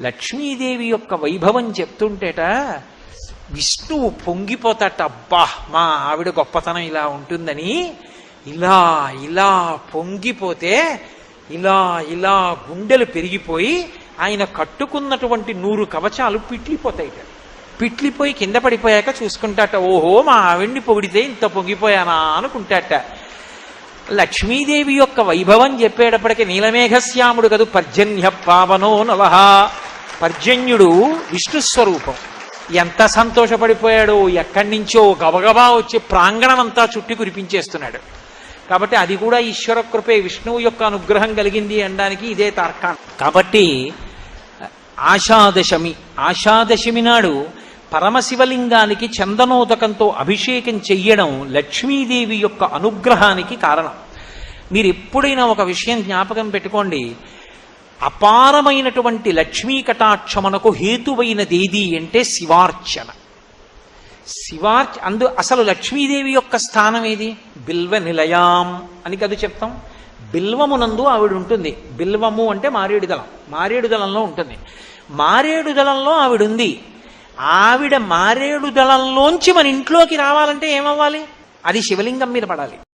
లక్ష్మీదేవి యొక్క వైభవం చెప్తుంటేట విష్ణువు పొంగిపోతాట అబ్బా మా ఆవిడ గొప్పతనం ఇలా ఉంటుందని ఇలా ఇలా పొంగిపోతే ఇలా ఇలా గుండెలు పెరిగిపోయి ఆయన కట్టుకున్నటువంటి నూరు కవచాలు పిట్లిపోతాయిట. పిట్లిపోయి కింద పడిపోయాక చూసుకుంటాట ఓహో మా ఆవిడ్ని పొగిడితే ఇంత పొంగిపోయానా అనుకుంటాట. లక్ష్మీదేవి యొక్క వైభవం చెప్పేటప్పటికి నీలమేఘశ్యాముడు కదు పర్జన్య పావనో నలహ పర్జన్యుడు విష్ణు స్వరూపం. ఎంత సంతోషపడిపోయాడో ఎక్కడి నుంచో గబగబా వచ్చి ప్రాంగణం అంతా చుట్టి కురిపించేస్తున్నాడు. కాబట్టి అది కూడా ఈశ్వర కృపే విష్ణువు యొక్క అనుగ్రహం కలిగింది అనడానికి ఇదే తార్కాణం. కాబట్టి ఆషాదశమి ఆషాదశమి నాడు పరమశివలింగానికి చందనోదకంతో అభిషేకం చెయ్యడం లక్ష్మీదేవి యొక్క అనుగ్రహానికి కారణం. మీరు ఎప్పుడైనా ఒక విషయం జ్ఞాపకం పెట్టుకోండి అపారమైనటువంటి లక్ష్మీ కటాక్షమునకు హేతువైనదేది అంటే శివార్చన. శివార్చ అందు అసలు లక్ష్మీదేవి యొక్క స్థానం ఏది? బిల్వ నిలయాం అని కదా చెప్తాం. బిల్వమునందు ఆవిడ ఉంటుంది బిల్వము అంటే మారేడుదలం మారేడుదలంలో ఉంటుంది. మారేడుదలంలో ఆవిడ ఉంది ఆవిడ మారేడుదళంలోంచి మన ఇంట్లోకి రావాలంటే ఏమవ్వాలి? అది శివలింగం మీద పడాలి.